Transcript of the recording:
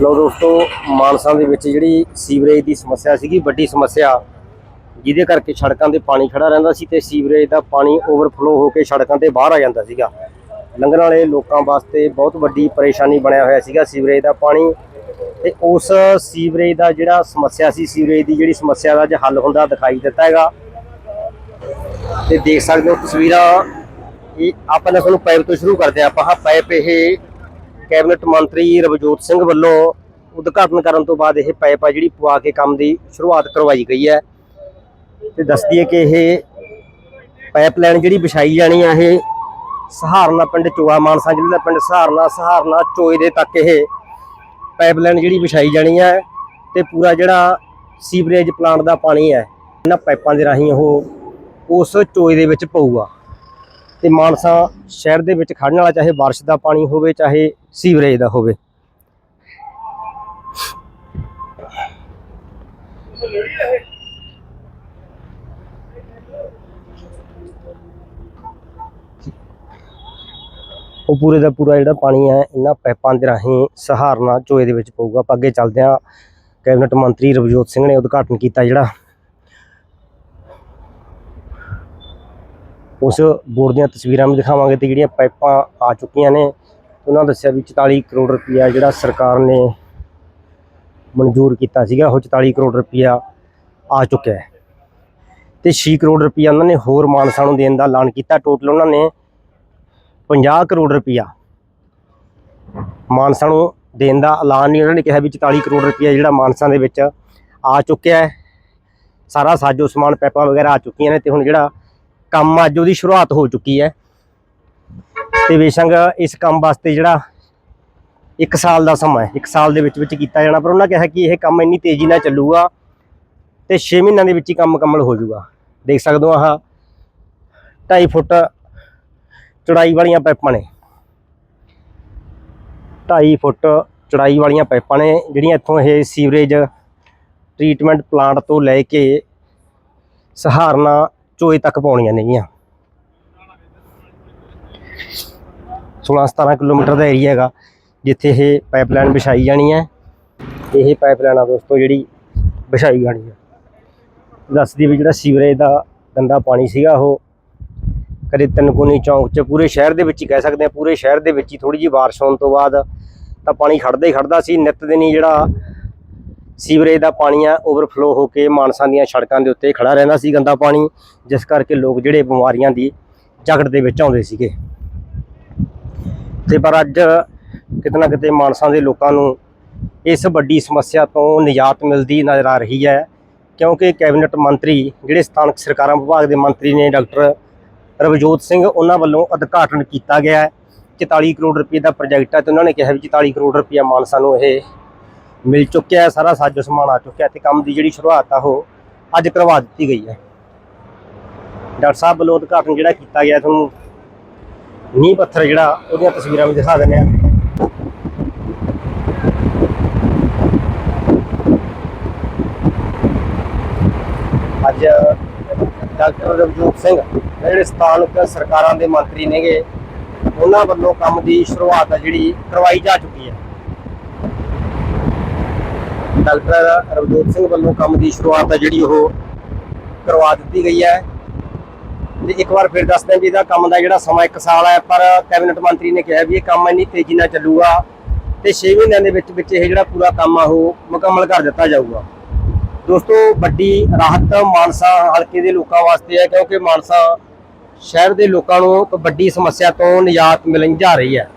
ਲੋ ਦੋਸਤੋ, ਮਾਨਸਾ ਦੇ ਵਿੱਚ ਜਿਹੜੀ ਸੀਵਰੇਜ ਦੀ ਸਮੱਸਿਆ ਸੀਗੀ, ਵੱਡੀ ਸਮੱਸਿਆ, ਜਿਹਦੇ ਕਰਕੇ ਸੜਕਾਂ ਤੇ ਪਾਣੀ ਖੜਾ ਰਹਿੰਦਾ ਸੀ ਤੇ ਸੀਵਰੇਜ ਦਾ ਪਾਣੀ ਓਵਰਫਲੋ ਹੋ ਕੇ ਸੜਕਾਂ ਤੇ ਬਾਹਰ ਆ ਜਾਂਦਾ ਸੀਗਾ। ਲੰਘਣ ਵਾਲੇ ਲੋਕਾਂ ਵਾਸਤੇ ਬਹੁਤ ਵੱਡੀ ਪਰੇਸ਼ਾਨੀ ਬਣਿਆ ਹੋਇਆ ਸੀਗਾ ਸੀਵਰੇਜ ਦਾ ਪਾਣੀ ਤੇ ਉਸ ਸੀਵਰੇਜ ਦਾ ਜਿਹੜਾ ਸਮੱਸਿਆ ਸੀ, ਸੀਵਰੇਜ ਦੀ ਜਿਹੜੀ ਸਮੱਸਿਆ ਦਾ ਅੱਜ ਹੱਲ ਹੁੰਦਾ ਦਿਖਾਈ ਦਿੱਤਾ ਹੈਗਾ। ਤੇ ਦੇਖ ਸਕਦੇ ਹੋ ਤਸਵੀਰਾਂ, ਇਹ ਆਪਾਂ ਨੇ ਤੁਹਾਨੂੰ ਪਾਈਪ ਤੋਂ ਸ਼ੁਰੂ ਕਰਦੇ ਆਪਾਂ ਹਾਂ ਪਾਈਪ ਇਹ ਕੈਬਨਿਟ ਮੰਤਰੀ ਰਵਜੋਤ ਸਿੰਘ ਵੱਲੋਂ ਉਦਘਾਟਨ ਕਰਨ ਤੋਂ ਬਾਅਦ ਇਹ ਪਾਈਪ ਆ ਜਿਹੜੀ ਪਵਾ ਕੇ ਕੰਮ ਦੀ ਸ਼ੁਰੂਆਤ ਕਰਵਾਈ ਗਈ ਹੈ। ਤੇ ਦੱਸਦੀ ਹੈ ਕਿ ਇਹ ਪਾਈਪਲਾਈਨ ਜਿਹੜੀ ਵਿਛਾਈ ਜਾਣੀ ਆ, ਇਹ ਸਹਾਰਨਾ ਪਿੰਡ ਚੋਆ ਮਾਨਸਾ ਜ਼ਿਲ੍ਹੇ ਦਾ ਪਿੰਡ ਸਹਾਰਨਾ ਸਹਾਰਨਾ ਚੋਏ ਦੇ ਤੱਕ ਇਹ ਪਾਈਪਲਾਈਨ ਜਿਹੜੀ ਵਿਛਾਈ ਜਾਣੀ ਹੈ ਤੇ ਪੂਰਾ ਜਿਹੜਾ ਸੀਵਰੇਜ ਪਲਾਂਟ ਦਾ ਪਾਣੀ ਹੈ ਇਹਨਾਂ ਪਾਈਪਾਂ ਦੇ ਰਾਹੀਂ ਉਹ ਉਸ ਚੋਏ ਦੇ ਵਿੱਚ ਪਊਗਾ। ਤੇ ਮਾਨਸਾ ਸ਼ਹਿਰ ਦੇ ਵਿੱਚ ਖੜਨ ਵਾਲਾ ਚਾਹੇ ਬਾਰਿਸ਼ ਦਾ ਪਾਣੀ ਹੋਵੇ, ਚਾਹੇ ਸੀਵਰੇਜ ਦਾ ਹੋਵੇ। ਉਹ ਪੂਰੇ ਦਾ ਪੂਰਾ ਜਿਹੜਾ ਪਾਣੀ ਹੈ, ਇਹਨਾਂ ਪਾਈਪਾਂ ਦੇ ਰਾਹੀਂ ਸਹਾਰਨਾ ਚੋਏ ਦੇ ਵਿੱਚ ਪਊਗਾ। ਆਪਾਂ ਅੱਗੇ ਚੱਲਦੇ ਹਾਂ। ਕੈਬਨਿਟ ਮੰਤਰੀ ਰਵਜੋਤ ਸਿੰਘ ਨੇ ਉਦਘਾਟਨ ਕੀਤਾ ਜਿਹੜਾ। ਉਸ ਬੋਰਡ ਦੀਆਂ ਤਸਵੀਰਾਂ ਵੀ ਦਿਖਾਵਾਂਗੇ ਤੇ ਜਿਹੜੀਆਂ ਪਾਈਪਾਂ ਆ ਚੁੱਕੀਆਂ ਨੇ ਉਹਨਾਂ ਦੱਸਿਆ ਵੀ 44 ਕਰੋੜ ਰੁਪਇਆ ਜਿਹੜਾ ਸਰਕਾਰ ਨੇ ਮਨਜ਼ੂਰ ਕੀਤਾ ਸੀਗਾ, ਉਹ 44 ਕਰੋੜ ਰੁਪਇਆ ਆ ਚੁੱਕਿਆ ਹੈ। ਤੇ 6 ਕਰੋੜ ਰੁਪਇਆ ਉਹਨਾਂ ਨੇ ਹੋਰ ਮਾਨਸਾ ਨੂੰ ਦੇਣ ਦਾ ਐਲਾਨ ਕੀਤਾ। ਟੋਟਲ ਉਹਨਾਂ ਨੇ 50 ਕਰੋੜ ਰੁਪਇਆ ਮਾਨਸਾ ਨੂੰ ਦੇਣ ਦਾ ਐਲਾਨ ਨਹੀਂ, ਉਹਨਾਂ ਨੇ ਕਿਹਾ ਵੀ 44 ਕਰੋੜ ਰੁਪਇਆ ਜਿਹੜਾ ਮਾਨਸਾ ਦੇ ਵਿੱਚ ਆ ਚੁੱਕਿਆ ਹੈ। ਸਾਰਾ ਸਾਜੋ ਸਮਾਨ ਪੈਪਾਂ ਵਗੈਰਾ ਆ ਚੁੱਕੀਆਂ ਨੇ ਤੇ ਹੁਣ ਜਿਹੜਾ ਕੰਮ ਅੱਜ ਉਹਦੀ ਸ਼ੁਰੂਆਤ ਹੋ ਚੁੱਕੀ ਹੈ। ਤੇ ਬੇਸ਼ੰਗ ਇਸ ਕੰਮ ਵਾਸਤੇ ਜਿਹੜਾ 1 ਸਾਲ ਦਾ ਸਮਾਂ ਹੈ 1 ਸਾਲ ਦੇ ਵਿੱਚ ਵਿੱਚ ਕੀਤਾ ਜਾਣਾ, ਪਰ ਉਹਨਾਂ ਕਿਹਾ ਕਿ ਇਹ ਕੰਮ ਇੰਨੀ ਤੇਜ਼ੀ ਨਾਲ ਚੱਲੂਗਾ ਤੇ 6 ਮਹੀਨਿਆਂ ਦੇ ਵਿੱਚ ਹੀ ਕੰਮ ਮੁਕੰਮਲ ਹੋ ਜਾਊਗਾ। ਦੇਖ ਸਕਦੇ ਹੋ ਆਹ 2.5 ਫੁੱਟ ਚੌੜਾਈ ਵਾਲੀਆਂ ਪਾਈਪਾਂ ਨੇ। 2.5 ਫੁੱਟ ਚੌੜਾਈ ਵਾਲੀਆਂ ਪਾਈਪਾਂ ਨੇ, ਜਿਹੜੀਆਂ ਇੱਥੋਂ ਇਹ ਸੀਵਰੇਜ ਟ੍ਰੀਟਮੈਂਟ ਪਲਾਂਟ ਤੋਂ ਲੈ ਕੇ ਸਹਾਰਨਾ ਚੋਏ ਤੱਕ ਪਾਉਣੀਆਂ ਨੇਗੀਆਂ। 16-17 ਕਿਲੋਮੀਟਰ ਦਾ ਏਰੀਆ ਹੈਗਾ, ਜਿੱਥੇ ਇਹ ਪਾਈਪਲਾਈਨ ਵਿਛਾਈ ਜਾਣੀ ਹੈ। ਇਹ ਪਾਈਪਲਾਈਨ ਆ ਦੋਸਤੋ, ਜਿਹੜੀ ਵਿਛਾਈ ਜਾਣੀ ਹੈ। ਦੱਸਦੀ ਵੀ ਜਿਹੜਾ ਸੀਵਰੇਜ ਦਾ ਗੰਦਾ ਪਾਣੀ ਸੀਗਾ, ਉਹ ਕਦੇ ਤਨਕੋਨੀ ਚੌਂਕ 'ਚ ਪੂਰੇ ਸ਼ਹਿਰ ਦੇ ਵਿੱਚ ਹੀ ਕਹਿ ਸਕਦੇ ਆ ਪੂਰੇ ਸ਼ਹਿਰ ਦੇ ਵਿੱਚ ਹੀ ਥੋੜੀ ਜਿਹੀ ਬਾਰਿਸ਼ ਹੋਣ ਤੋਂ ਬਾਅਦ ਤਾਂ ਪਾਣੀ ਖੜਦਾ ਹੀ ਖੜਦਾ ਸੀ। ਨਿੱਤ ਹੀ ਜਿਹੜਾ ਸੀਵਰੇਜ ਦਾ ਪਾਣੀ ਆ ਓਵਰਫਲੋ ਹੋ ਕੇ ਮਾਨਸਾ ਦੀਆਂ ਸੜਕਾਂ ਦੇ ਉੱਤੇ ਖੜਾ ਰਹਿੰਦਾ ਸੀ ਗੰਦਾ ਪਾਣੀ, ਜਿਸ ਕਰਕੇ ਲੋਕ ਜਿਹੜੇ ਬਿਮਾਰੀਆਂ ਦੀ ਜਗੜ ਦੇ ਵਿੱਚ ਆਉਂਦੇ ਸੀਗੇ। ਤੇ ਪਰ ਅੱਜ ਕਿਤੇ ਨਾ ਕਿਤੇ ਮਾਨਸਾ ਦੇ ਲੋਕਾਂ ਨੂੰ ਇਸ ਵੱਡੀ ਸਮੱਸਿਆ ਤੋਂ ਨਿਜਾਤ ਮਿਲਦੀ ਨਜ਼ਰ ਆ ਰਹੀ ਹੈ, ਕਿਉਂਕਿ ਕੈਬਨਿਟ ਮੰਤਰੀ ਜਿਹੜੇ ਸਥਾਨਕ ਸਰਕਾਰਾਂ ਵਿਭਾਗ ਦੇ ਮੰਤਰੀ ਨੇ ਡਾਕਟਰ ਰਵਜੋਤ ਸਿੰਘ, ਉਹਨਾਂ ਵੱਲੋਂ ਉਦਘਾਟਨ ਕੀਤਾ ਗਿਆ ਹੈ। 44 ਕਰੋੜ ਰੁਪਏ ਦਾ ਪ੍ਰੋਜੈਕਟ ਹੈ ਤੇ ਉਹਨਾਂ ਨੇ ਕਿਹਾ ਵੀ 44 ਕਰੋੜ ਰੁਪਏ ਮਾਨਸਾ ਨੂੰ ਇਹ ਮਿਲ ਚੁੱਕਿਆ ਹੈ, ਸਾਰਾ ਸਾਜੋ ਸਮਾਨ ਆ ਚੁੱਕਿਆ ਤੇ ਕੰਮ ਦੀ ਜਿਹੜੀ ਸ਼ੁਰੂਆਤ ਆ ਉਹ ਅੱਜ ਕਰਵਾ ਦਿੱਤੀ ਗਈ ਹੈ। ਡਾਕਟਰ ਸਾਹਿਬ ਵੱਲੋਂ ਉਦਘਾਟਨ ਜਿਹੜਾ ਕੀਤਾ ਗਿਆ, ਤੁਹਾਨੂੰ ਨੀਂਹ ਪੱਥਰ ਜਿਹੜਾ, ਉਹਦੀਆਂ ਤਸਵੀਰਾਂ ਵੀ ਦਿਖਾ ਦਿੰਦੇ ਆ ਅੱਜ ਡਾਕਟਰ ਰਵਜੋਤ ਸਿੰਘ ਜਿਹੜੇ ਸਥਾਨਕ ਸਰਕਾਰਾਂ ਦੇ ਮੰਤਰੀ ਨੇਗੇ, ਉਹਨਾਂ ਵੱਲੋਂ ਕੰਮ ਦੀ ਸ਼ੁਰੂਆਤ ਆ ਜਿਹੜੀ ਕਰਵਾਈ ਜਾ ਚੁੱਕੀ ਹੈ। ਡਾਕਟਰ ਰਵਜੋਤ ਸਿੰਘ ਵੱਲੋਂ ਕੰਮ ਦੀ ਸ਼ੁਰੂਆਤ ਆ ਜਿਹੜੀ ਉਹ ਕਰਵਾ ਦਿੱਤੀ ਗਈ ਹੈ। ਤੇ ਇੱਕ ਵਾਰ ਫਿਰ ਦੱਸਦੇ ਹਾਂ ਵੀ ਇਹਦਾ ਕੰਮ ਦਾ ਜਿਹੜਾ ਸਮਾਂ 1 ਸਾਲ ਹੈ ਪਰ ਕੈਬਨਿਟ ਮੰਤਰੀ ਨੇ ਕਿਹਾ ਵੀ ਇਹ ਕੰਮ ਇੰਨੀ ਤੇਜ਼ੀ ਨਾਲ ਚੱਲੂਗਾ ਤੇ 6 ਮਹੀਨਿਆਂ ਦੇ ਵਿੱਚ ਵਿੱਚ ਇਹ ਜਿਹੜਾ ਪੂਰਾ ਕੰਮ ਆ, ਉਹ ਮੁਕੰਮਲ ਕਰ ਦਿੱਤਾ ਜਾਊਗਾ। ਦੋਸਤੋ, ਵੱਡੀ ਰਾਹਤ ਮਾਨਸਾ ਹਲਕੇ ਦੇ ਲੋਕਾਂ ਵਾਸਤੇ ਹੈ, ਕਿਉਂਕਿ ਮਾਨਸਾ ਸ਼ਹਿਰ ਦੇ ਲੋਕਾਂ ਨੂੰ ਇੱਕ ਵੱਡੀ ਸਮੱਸਿਆ ਤੋਂ ਨਿਜਾਤ ਮਿਲਣ ਜਾ ਰਹੀ ਹੈ।